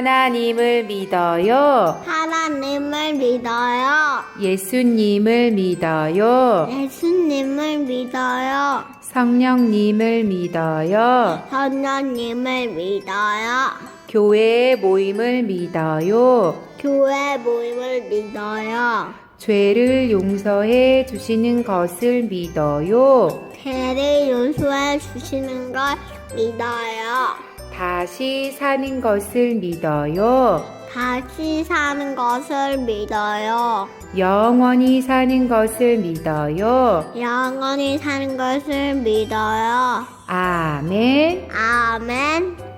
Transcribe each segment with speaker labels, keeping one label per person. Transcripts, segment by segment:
Speaker 1: 하나님을 믿어요.
Speaker 2: 하나님을 믿어요.
Speaker 1: 예수님을 믿어요.
Speaker 2: 예수님을 믿어요.
Speaker 1: 성령님을 믿어요.
Speaker 2: 선녀님을 믿어요.
Speaker 1: 교회의 모임을 믿어요.
Speaker 2: 교회 모임을 믿어요.
Speaker 1: 죄를 용서해 주시는 것을 믿어요.
Speaker 2: 죄를 용서해 주시는 걸 믿어요.
Speaker 1: 다시 사는 것을 믿어요.
Speaker 2: 다시 사는 것을 믿어요.
Speaker 1: 영원히 사는 것을 믿어요.
Speaker 2: 영원히 사는 것을 믿어요.
Speaker 1: 아멘.
Speaker 2: 아멘.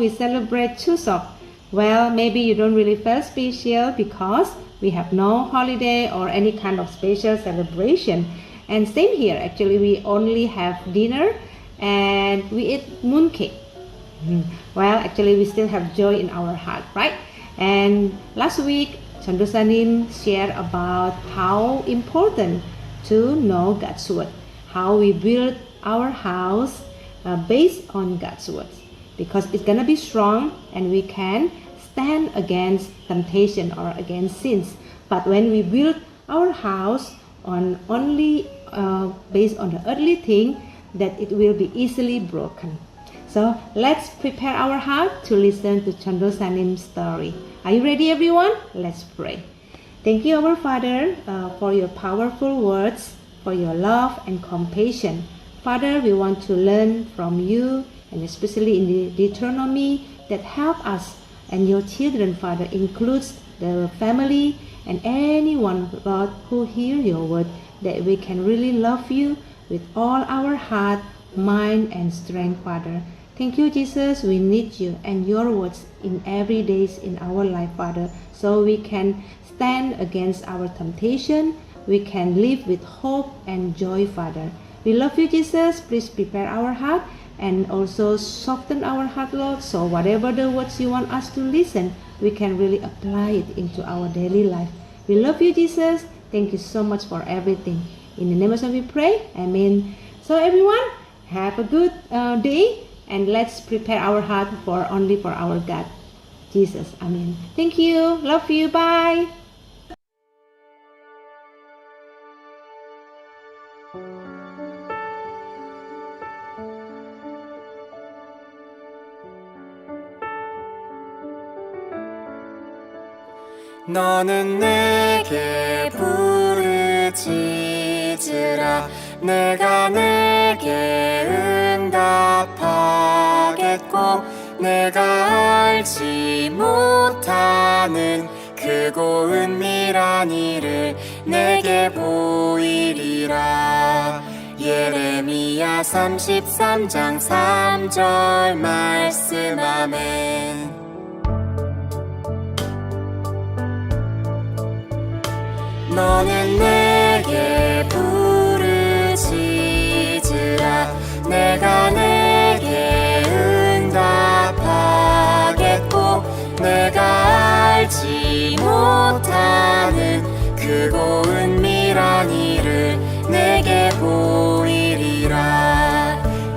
Speaker 3: We celebrate Chuseok. Well, maybe you don't really feel special because we have no holiday or any kind of special celebration. And same here, actually we only have dinner and we eat mooncake. Mm. Well, actually, we still have joy in our heart, right? And last week, Chandrasanin shared about how important to know God's word, how we build our house uh, based on God's word, because it's gonna be strong and we can stand against temptation or against sins. But when we build our house on only uh, based on the earthly thing, that it will be easily broken. So let's prepare our heart to listen to Chandrasanim's story. Are you ready, everyone? Let's pray. Thank you, our Father, uh, for your powerful words, for your love and compassion. Father, we want to learn from you, and especially in the Deuteronomy, that help us and your children, Father, includes the family and anyone, Lord, who hear your word, that we can really love you with all our heart, mind, and strength, Father. Thank you, Jesus. We need you and your words in every days in our life, Father, so we can stand against our temptation. We can live with hope and joy, Father. We love you, Jesus. Please prepare our heart and also soften our heart, Lord, so whatever the words you want us to listen, we can really apply it into our daily life. We love you, Jesus. Thank you so much for everything. In the name of Jesus we pray. Amen. So everyone, have a good uh, day and let's prepare our heart for only for our God, Jesus. Amen. Thank you. Love you. Bye.
Speaker 4: 너는 내게 부르짖으라. 내가 내게 응답하겠고 내가 알지 못하는 크고 은밀한 일을 내게 보이리라. 예레미야 33장 3절 말씀 아멘 너는 내게 부르짖으라. 내가 내게 응답하겠고 내가 알지 못하는 크고 은밀한 일을 내게 보이리라.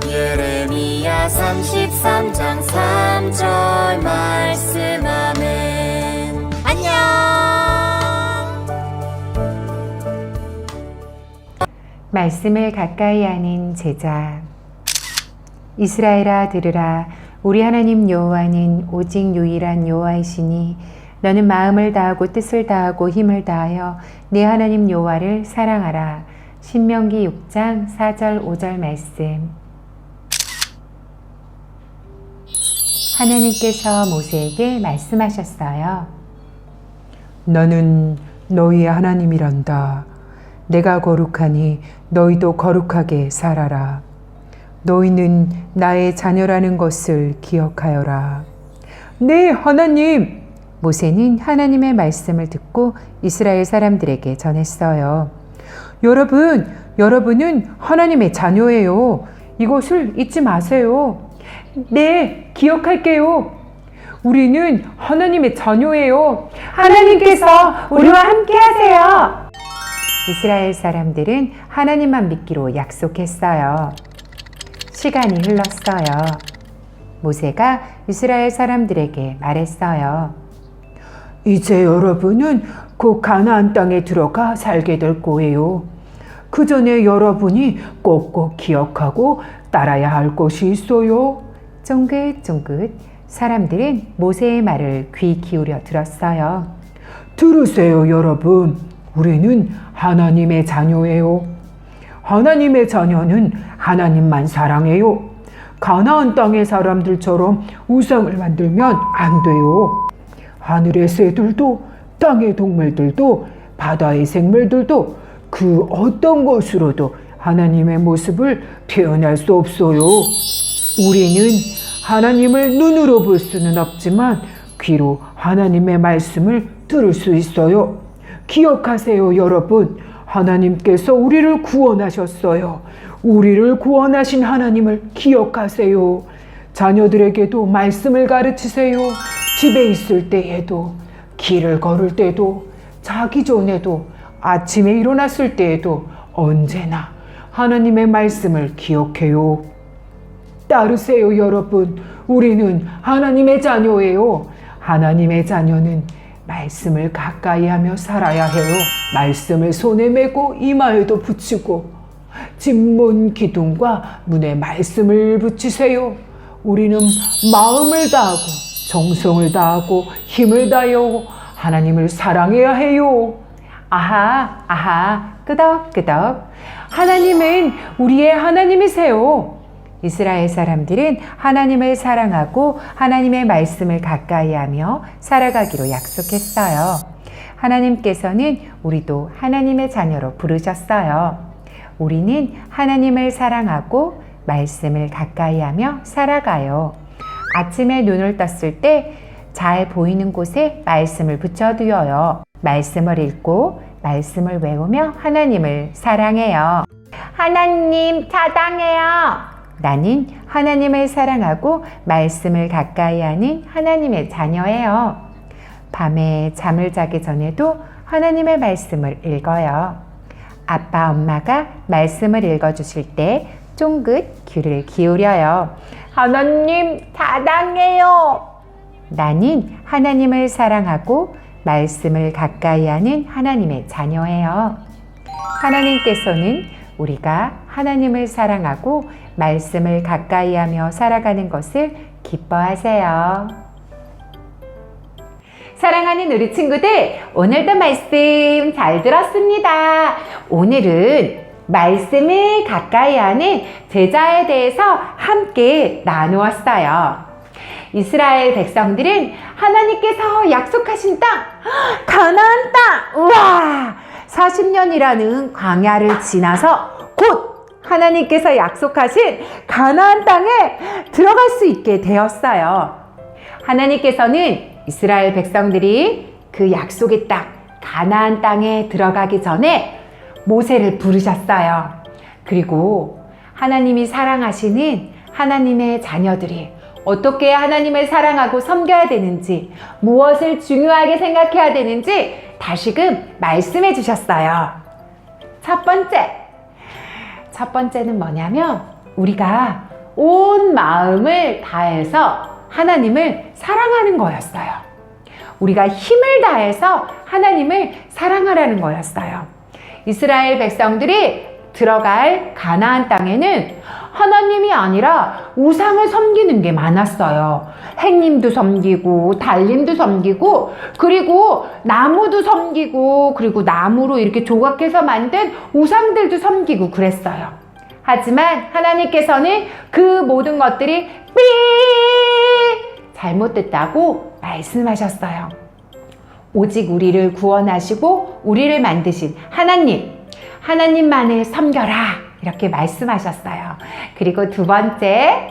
Speaker 4: 예레미야 33장 3절 말씀 아멘. 안녕
Speaker 1: 말씀을 가까이 하는 제자. 이스라엘아 들으라 우리 하나님 여호와는 오직 유일한 여호와이시니 너는 마음을 다하고 뜻을 다하고 힘을 다하여 네 하나님 여호와를 사랑하라. 신명기 6장 4절 5절 말씀. 하나님께서 모세에게 말씀하셨어요.
Speaker 5: 나는 너희의 하나님이란다. 내가 거룩하니 너희도 거룩하게 살아라. 너희는 나의 자녀라는 것을 기억하여라. 네, 하나님!
Speaker 1: 모세는 하나님의 말씀을 듣고 이스라엘 사람들에게 전했어요.
Speaker 5: 여러분, 여러분은 하나님의 자녀예요. 이것을 잊지 마세요. 네, 기억할게요. 우리는 하나님의 자녀예요. 하나님께서 우리와 함께 하세요.
Speaker 1: 이스라엘 사람들은 하나님만 믿기로 약속했어요. 시간이 흘렀어요. 모세가 이스라엘 사람들에게 말했어요.
Speaker 5: 이제 여러분은 곧 가나안 땅에 들어가 살게 될 거예요. 그 전에 여러분이 꼭꼭 기억하고 따라야 할 것이 있어요.
Speaker 1: 쫑긋쫑긋 사람들은 모세의 말을 귀 기울여 들었어요.
Speaker 5: 들으세요, 여러분. 우리는 하나님의 자녀예요. 하나님의 자녀는 하나님만 사랑해요. 가나안 땅의 사람들처럼 우상을 만들면 안 돼요. 하늘의 새들도 땅의 동물들도 바다의 생물들도 그 어떤 것으로도 하나님의 모습을 표현할 수 없어요. 우리는 하나님을 눈으로 볼 수는 없지만 귀로 하나님의 말씀을 들을 수 있어요. 기억하세요, 여러분. 하나님께서 우리를 구원하셨어요. 우리를 구원하신 하나님을 기억하세요. 자녀들에게도 말씀을 가르치세요. 집에 있을 때에도, 길을 걸을 때도, 자기 전에도, 아침에 일어났을 때에도 언제나 하나님의 말씀을 기억해요. 따르세요, 여러분. 우리는 하나님의 자녀예요. 하나님의 자녀는 말씀을 가까이 하며 살아야 해요. 말씀을 손에 메고 이마에도 붙이고 집문 기둥과 문에 말씀을 붙이세요. 우리는 마음을 다하고 정성을 다하고 힘을 다하여 하나님을 사랑해야 해요.
Speaker 1: 아하, 아하, 끄덕끄덕. 하나님은 우리의 하나님이세요. 이스라엘 사람들은 하나님을 사랑하고 하나님의 말씀을 가까이 하며 살아가기로 약속했어요. 하나님께서는 우리도 하나님의 자녀로 부르셨어요. 우리는 하나님을 사랑하고 말씀을 가까이 하며 살아가요. 아침에 눈을 떴을 때 잘 보이는 곳에 말씀을 붙여두어요. 말씀을 읽고 말씀을 외우며 하나님을 사랑해요. 하나님 사랑해요. 나는 하나님을 사랑하고 말씀을 가까이 하는 하나님의 자녀예요. 밤에 잠을 자기 전에도 하나님의 말씀을 읽어요. 아빠, 엄마가 말씀을 읽어주실 때 쫑긋 귀를 기울여요. 하나님 사랑해요. 나는 하나님을 사랑하고 말씀을 가까이 하는 하나님의 자녀예요. 하나님께서는 우리가 하나님을 사랑하고 말씀을 가까이 하며 살아가는 것을 기뻐하세요. 사랑하는 우리 친구들, 오늘도 말씀 잘 들었습니다. 오늘은 말씀을 가까이 하는 제자에 대해서 함께 나누었어요. 이스라엘 백성들은 하나님께서 약속하신 땅, 가나안 땅, 우와! 40년이라는 광야를 지나서 곧 하나님께서 약속하신 가나안 땅에 들어갈 수 있게 되었어요. 하나님께서는 이스라엘 백성들이 그 약속의 땅, 가나안 땅에 들어가기 전에 모세를 부르셨어요. 그리고 하나님이 사랑하시는 하나님의 자녀들이 어떻게 하나님을 사랑하고 섬겨야 되는지, 무엇을 중요하게 생각해야 되는지 다시금 말씀해 주셨어요. 첫 번째. 첫 번째는 뭐냐면, 우리가 온 마음을 다해서 하나님을 사랑하는 거였어요. 우리가 힘을 다해서 하나님을 사랑하라는 거였어요. 이스라엘 백성들이 들어갈 가나안 땅에는 하나님이 아니라 우상을 섬기는 게 많았어요. 행님도 섬기고 달림도 섬기고 그리고 나무도 섬기고 그리고 나무로 이렇게 조각해서 만든 우상들도 섬기고 그랬어요. 하지만 하나님께서는 그 모든 것들이 삐 잘못됐다고 말씀하셨어요. 오직 우리를 구원하시고 우리를 만드신 하나님, 하나님만을 섬겨라. 이렇게 말씀하셨어요. 그리고 두 번째,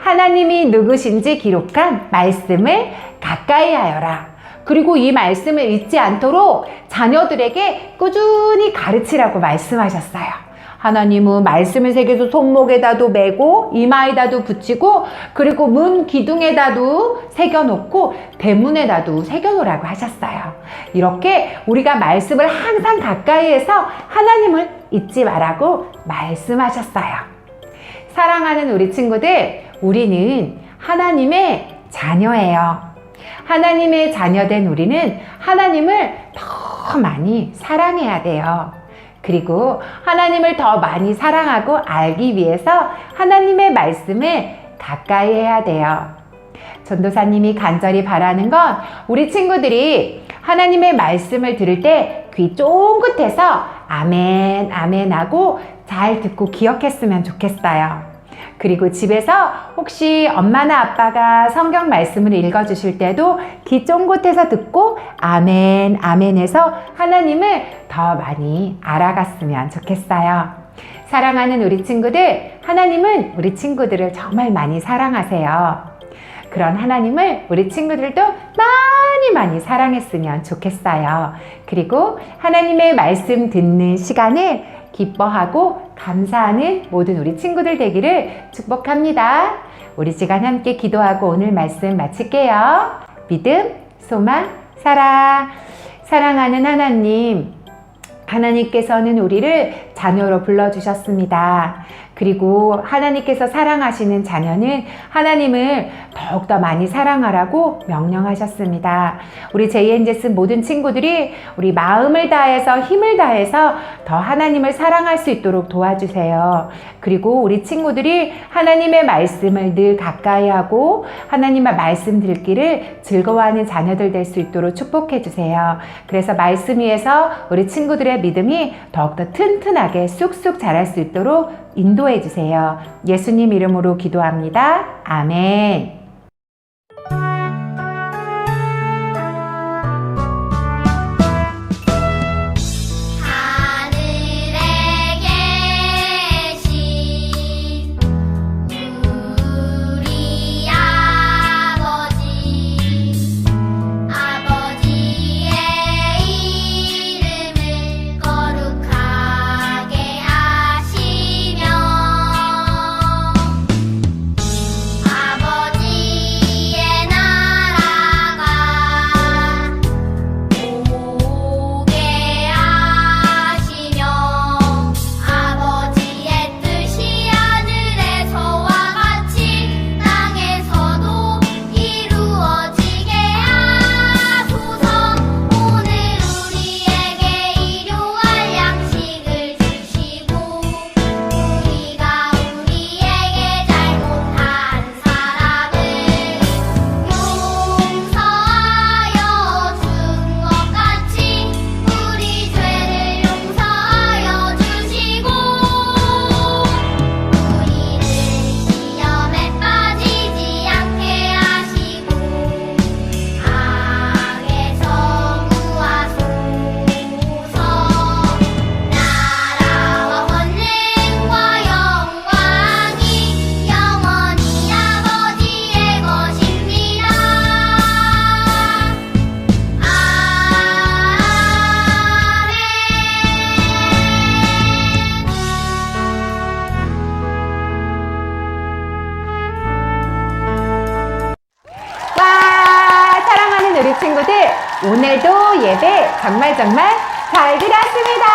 Speaker 1: 하나님이 누구신지 기록한 말씀을 가까이 하여라. 그리고 이 말씀을 잊지 않도록 자녀들에게 꾸준히 가르치라고 말씀하셨어요. 하나님은 말씀을 새겨서 손목에다도 메고 이마에다도 붙이고 그리고 문 기둥에다도 새겨놓고 대문에다도 새겨놓으라고 하셨어요. 이렇게 우리가 말씀을 항상 가까이해서 하나님을 잊지 말라고 말씀하셨어요. 사랑하는 우리 친구들, 우리는 하나님의 자녀예요. 하나님의 자녀된 우리는 하나님을 더 많이 사랑해야 돼요. 그리고 하나님을 더 많이 사랑하고 알기 위해서 하나님의 말씀을 가까이 해야 돼요. 전도사님이 간절히 바라는 건 우리 친구들이 하나님의 말씀을 들을 때 귀 쫑긋해서 아멘, 아멘 하고 잘 듣고 기억했으면 좋겠어요. 그리고 집에서 혹시 엄마나 아빠가 성경 말씀을 읽어주실 때도 귀 쫑긋해서 듣고 아멘, 아멘 해서 하나님을 더 많이 알아갔으면 좋겠어요. 사랑하는 우리 친구들, 하나님은 우리 친구들을 정말 많이 사랑하세요. 그런 하나님을 우리 친구들도 많이 많이 사랑했으면 좋겠어요. 그리고 하나님의 말씀 듣는 시간을 기뻐하고 감사하는 모든 우리 친구들 되기를 축복합니다. 우리 시간 함께 기도하고 오늘 말씀 마칠게요. 믿음, 소망, 사랑. 사랑하는 하나님, 하나님께서는 우리를 자녀로 불러주셨습니다. 그리고 하나님께서 사랑하시는 자녀는 하나님을 더욱더 많이 사랑하라고 명령하셨습니다. 우리 JNJS 모든 친구들이 우리 마음을 다해서 힘을 다해서 더 하나님을 사랑할 수 있도록 도와주세요. 그리고 우리 친구들이 하나님의 말씀을 늘 가까이 하고 하나님의 말씀 듣기를 즐거워하는 자녀들 될 수 있도록 축복해 주세요. 그래서 말씀 위에서 우리 친구들의 믿음이 더욱더 튼튼하게 쑥쑥 자랄 수 있도록 인도해 주세요. 예수님 이름으로 기도합니다. 아멘. 정말 정말 잘 드렸습니다.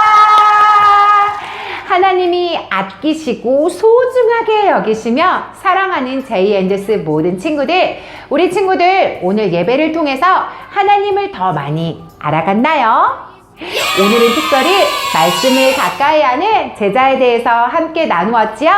Speaker 1: 하나님이 아끼시고 소중하게 여기시며 사랑하는 JNS 모든 친구들, 우리 친구들 오늘 예배를 통해서 하나님을 더 많이 알아갔나요? 오늘은 특별히 말씀을 가까이 하는 제자에 대해서 함께 나누었지요?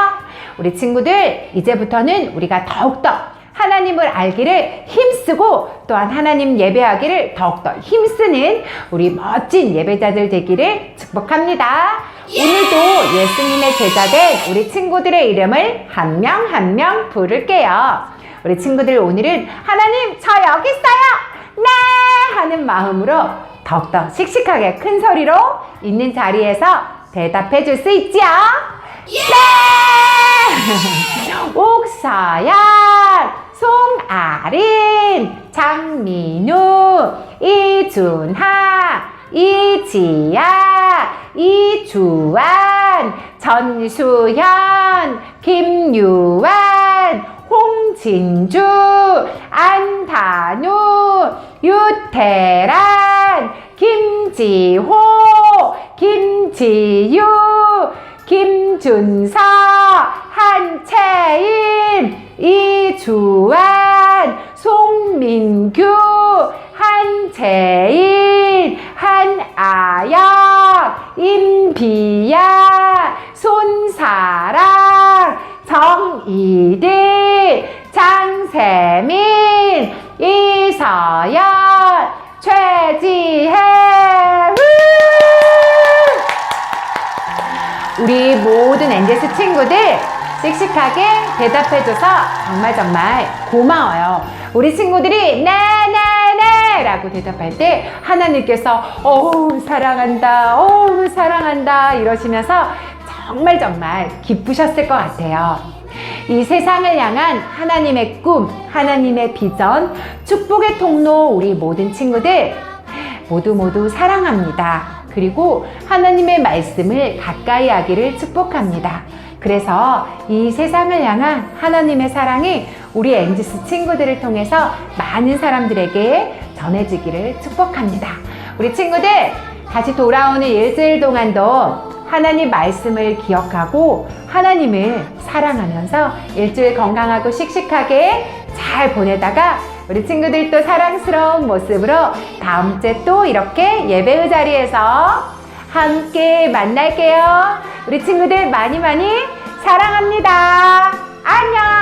Speaker 1: 우리 친구들, 이제부터는 우리가 더욱더 하나님을 알기를 힘쓰고 또한 하나님 예배하기를 더욱더 힘쓰는 우리 멋진 예배자들 되기를 축복합니다. 오늘도 예수님의 제자된 우리 친구들의 이름을 한 명 한명 부를게요. 우리 친구들 오늘은 하나님 저 여기 있어요. 네 하는 마음으로 더욱더 씩씩하게 큰 소리로 있는 자리에서 대답해 줄 수 있지요? 네! 옥서연, 송아린, 장민우, 이준하, 이지야, 이주환, 전수현, 김유환, 홍진주, 안단우, 유태란, 김지호, 김지유, 김준서, 한채인, 이주환, 송민규, 한채인, 한아영, 임비야, 손사랑, 정이들, 장세민, 이서연, 최지혜. 우! 우리 모든 엔젤스 친구들 씩씩하게 대답해줘서 정말 정말 고마워요. 우리 친구들이 네네네 라고 대답할 때 하나님께서 어우 사랑한다 어우 사랑한다 이러시면서 정말 정말 기쁘셨을 것 같아요. 이 세상을 향한 하나님의 꿈, 하나님의 비전, 축복의 통로 우리 모든 친구들 모두 모두 사랑합니다. 그리고 하나님의 말씀을 가까이 하기를 축복합니다. 그래서 이 세상을 향한 하나님의 사랑이 우리 엔지스 친구들을 통해서 많은 사람들에게 전해지기를 축복합니다. 우리 친구들 다시 돌아오는 일주일 동안도 하나님 말씀을 기억하고 하나님을 사랑하면서 일주일 건강하고 씩씩하게 잘 보내다가 우리 친구들도 사랑스러운 모습으로 다음 주에 또 이렇게 예배의 자리에서 함께 만날게요. 우리 친구들 많이 많이 사랑합니다. 안녕!